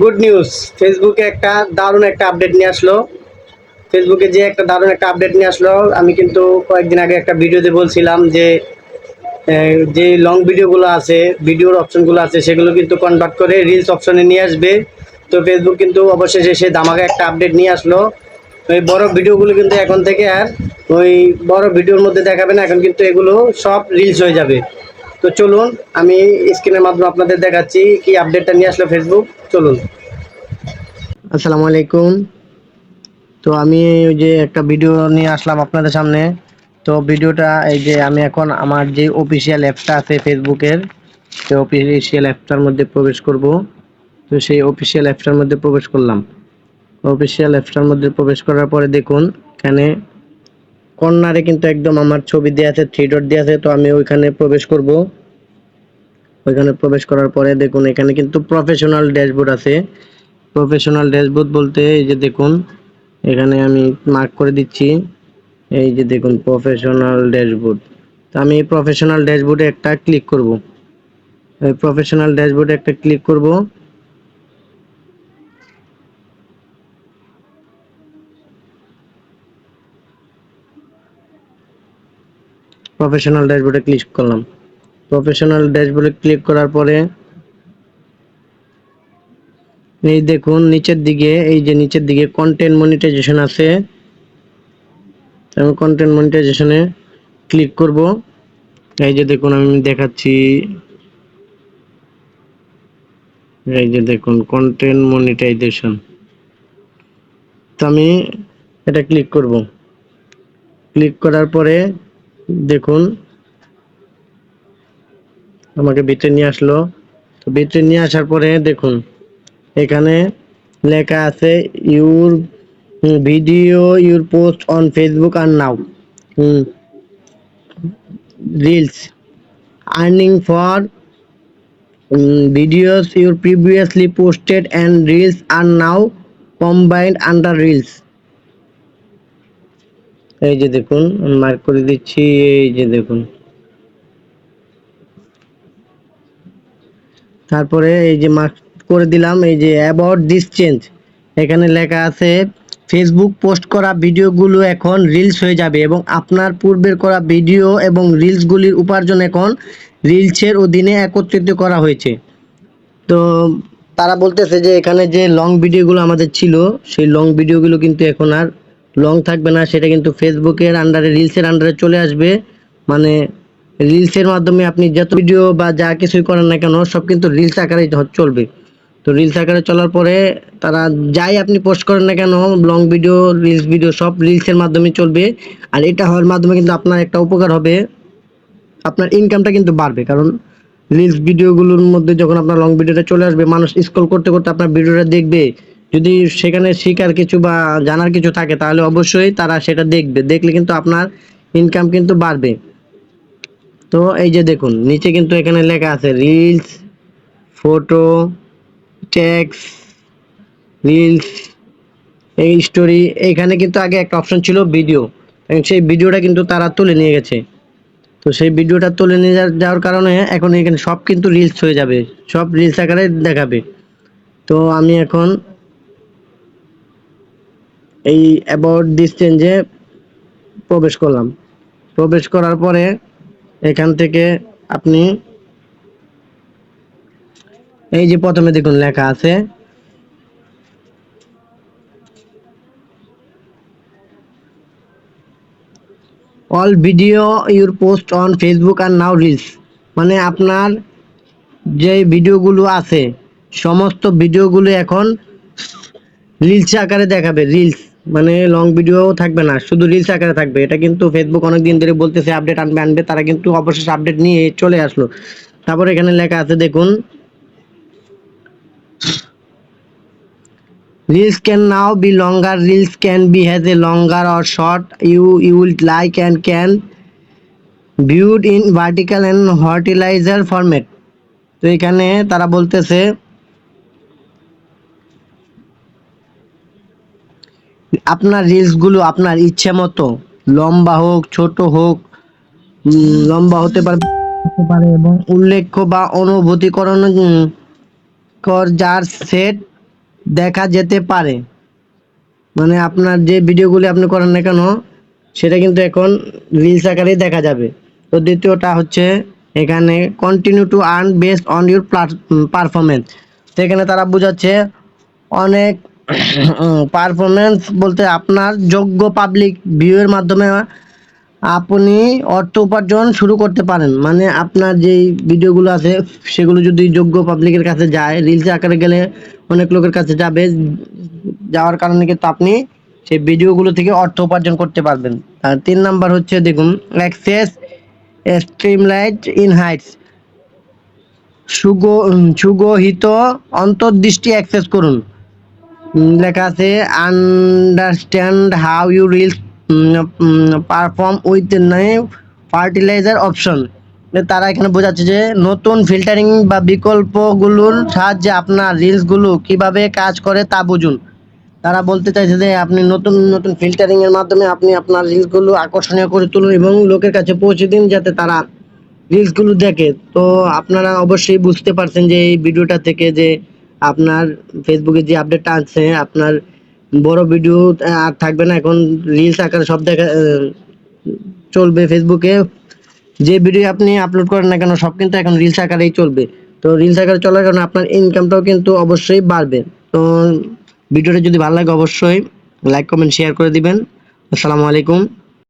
Good news ফেসবুকে একটা দারুণ একটা আপডেট নিয়ে আসলো। ফেসবুকে যে একটা দারুণ একটা আপডেট নিয়ে আসলো, আমি কিন্তু কয়েকদিন আগে একটা ভিডিওতে বলছিলাম যে যে লং ভিডিওগুলো আছে ভিডিওর অপশনগুলো আছে, সেগুলো কিন্তু কনভার্ট করে রিলস অপশনে নিয়ে আসবে। তো ফেসবুক কিন্তু অবশেষে সে দামাকে একটা আপডেট নিয়ে আসলো। ওই বড় ভিডিওগুলো কিন্তু এখন থেকে আর ওই বড় ভিডিওর মধ্যে দেখাবে না, এখন কিন্তু এগুলো সব রিলস হয়ে যাবে। তো চলুন, আমি স্ক্রিনের মাধ্যমে আপনাদের দেখাচ্ছি কি আপডেটটা নিয়ে আসলো ফেসবুক চলুন। আসসালামু আলাইকুম। তো আমি ওই যে একটা ভিডিও নিয়ে আসলাম আপনাদের সামনে। তো ভিডিওটা এই যে আমি এখন আমার যে অফিসিয়াল অ্যাপটা আছে ফেসবুকের সেই অফিসিয়াল অ্যাপটার মধ্যে প্রবেশ করব। তো সেই অফিসিয়াল অ্যাপটার মধ্যে প্রবেশ করলাম। অফিসিয়াল অ্যাপটার মধ্যে প্রবেশ করার পরে দেখুন, এখানে কর্নারে কিন্তু একদম আমার ছবি দেওয়া আছে থ্রি ডট দেওয়া আছে, তো আমি ওইখানে প্রবেশ করব। ওইখানে প্রবেশ করার পরে দেখুন, এখানে কিন্তু প্রফেশনাল ড্যাশবোর্ড আছে। প্রফেশনাল ড্যাশবোর্ড বলতে এই যে দেখুন, এখানে আমি মার্ক করে দিচ্ছি। এই যে দেখুন প্রফেশনাল ড্যাশবোর্ড তো আমি প্রফেশনাল ড্যাশবোর্ডে একটা ক্লিক করব। এই প্রফেশনাল ড্যাশবোর্ডে একটা ক্লিক করব। প্রফেশনাল ড্যাশবোর্ডে ক্লিক করলাম। প্রফেশনাল ড্যাশবোর্ডে ক্লিক করার পরে, এই দেখুন, নিচের দিকে, এই যে নিচের দিকে কন্টেন্ট মনিটাইজেশন আছে। আমি কন্টেন্ট মনিটাইজেশনে ক্লিক করব। এই যে দেখুন, আমি দেখাচ্ছি। এই যে দেখুন কন্টেন্ট মনিটাইজেশন তো আমি এটা ক্লিক করব। ক্লিক করার পরে দেখুন। আমাকে ভিতরে নিয়ে আসলো। তো ভিতরে নিয়ে আসার পরে দেখুন, এখানে লেখা আছে, your video, your post on Facebook are now. Reels. Earning for videos your previously posted and reels are now combined under reels. এই যে দেখুন মার্ক করে দিচ্ছি, এই যে দেখুন। তারপরে এই যে মার্ক করে দিলাম, এই যে অ্যাবাউট দিস চেঞ্জ এখানে লেখা আছে ফেসবুক পোস্ট করা ভিডিওগুলো এখন রিলস হয়ে যাবে এবং আপনার পূর্বের করা ভিডিও এবং রিলসগুলির উপার্জন এখন রিলসের অধীনে একত্রিত করা হয়েছে। তো তারা বলতেছে যে এখানে যে লং ভিডিওগুলো আমাদের ছিল, সেই লং ভিডিওগুলো কিন্তু এখন আর লং থাকবে না, সেটা কিন্তু ফেসবুকের আন্ডারে রিলসের আন্ডারে চলে আসবে। মানে রিলসের মাধ্যমে আপনি যত ভিডিও বা যা কিছুই করেন না কেন, সব কিন্তু রিলস আকারে চলবে। তো রিলস আকারে চলার পরে তারা যাই আপনি পোস্ট করেন না কেন লং ভিডিও রিলস ভিডিও সব রিলসের মাধ্যমে চলবে। আর এটা হওয়ার মাধ্যমে কিন্তু আপনার একটা উপকার হবে। আপনার ইনকামটা কিন্তু বাড়বে। কারণ রিলস ভিডিওগুলোর মধ্যে যখন আপনার লং ভিডিওটা চলে আসবে, মানুষ স্ক্রল করতে করতে আপনার ভিডিওটা দেখবে। যদি সেখানে শেখার কিছু বা জানার কিছু থাকে, তাহলে অবশ্যই তারা সেটা দেখবে। দেখলে কিন্তু আপনার ইনকাম কিন্তু বাড়বে। তো এই যে দেখুন, নিচে কিন্তু এখানে লেখা আছে রিলস ফটো ট্যাক্স রিলস এই স্টোরি এখানে কিন্তু আগে একটা অপশন ছিল ভিডিও সেই ভিডিওটা কিন্তু তারা তুলে নিয়ে গেছে। তো সেই ভিডিওটা তুলে নিয়ে যাওয়ার কারণে এখন এখানে সব কিন্তু রিলস হয়ে যাবে। সব রিলস আকারে দেখাবে। তো আমি এখন এই অ্যাবাউট দিস চেঞ্জে প্রবেশ করলাম। প্রবেশ করার পরে এখান থেকে আপনি এই যে প্রথমে দেখুন লেখা আছে all video your post on Facebook are now reels মানে আপনার যে ভিডিওগুলো আছে, সমস্ত ভিডিওগুলো এখন রিলস আকারে দেখাবে রিলস মানে লং ভিডিও থাকবে না, শুধু রিলস আকারে থাকবে। এটা কিন্তু ফেসবুক অনেক দিন ধরে বলতেছে আপডেট আনবে আনবে তারা কিন্তু অবশেষ আপডেট নিয়ে চলে আসলো। তারপর এখানে লেখা আছে, দেখুন। Reels can now be longer reels can be has a longer or short you you'll like and can viewed in vertical and হর্টিলাইজার format তো এখানে তারা বলতেছে আপনার রিলসগুলো আপনার ইচ্ছে মতো, লম্বা হোক, ছোট হোক লম্বা হতে পারে এবং উল্লেখ্য বা অনুভূতিকরণ কর যার সেট দেখা যেতে পারে। মানে আপনার যে ভিডিওগুলি আপনি করেন না কেন, সেটা কিন্তু এখন রিলস আকারেই দেখা যাবে। তো দ্বিতীয়টা হচ্ছে এখানে continue to earn based on your performance তো এখানে তারা বোঝাচ্ছে অনেক পারফরমেন্স বলতে আপনার যোগ্য পাবলিক ভিউয়ের মাধ্যমে আপনি অর্থ উপার্জন শুরু করতে পারেন। মানে আপনার যেই ভিডিওগুলো আছে, সেগুলো যদি যোগ্য পাবলিকের কাছে যায় রিলস আকারে গেলে অনেক লোকের কাছে যাবে। যাওয়ার কারণে কিন্তু আপনি সেই ভিডিওগুলো থেকে অর্থ উপার্জন করতে পারবেন। আর তিন নাম্বার হচ্ছে দেখুন অ্যাক্সেস স্ট্রিমলাইট ইন হাইটস সুগ সুগহিত অন্তর্দৃষ্টি অ্যাক্সেস করুন। লেখা আছে understand how you reels perform with fertiliser option তারা এখানে বোঝাচ্ছে যে নতুন ফিল্টারিং বা বিকল্পগুলোর সাহায্যে আপনার রিলসগুলো কীভাবে কাজ করে তা বুঝুন। তারা বলতে চাইছে যে আপনি নতুন নতুন ফিল্টারিং এর মাধ্যমে আপনি আপনার রিলসগুলো আকর্ষণীয় করে তুলুন এবং লোকের কাছে পৌঁছে দিন যাতে তারা রিলসগুলো দেখে। তো আপনারা অবশ্যই বুঝতে পারছেন যে এই ভিডিওটা থেকে যে আপনার ফেসবুকে যে আপডেটটা আছে আপনার বড় ভিডিও আর থাকবে না, এখন রিলস আকারে সব দেখা চলবে ফেসবুকে যে ভিডিও আপনি আপলোড করেন না কেন, সব কিন্তু এখন রিলস আকারেই চলবে। তো রিলস আকারে চলার কারণে আপনার ইনকামটাও কিন্তু অবশ্যই বাড়বে। তো ভিডিওটা যদি ভালো লাগে, অবশ্যই লাইক কমেন্ট শেয়ার করে দিবেন। আসসালামু আলাইকুম।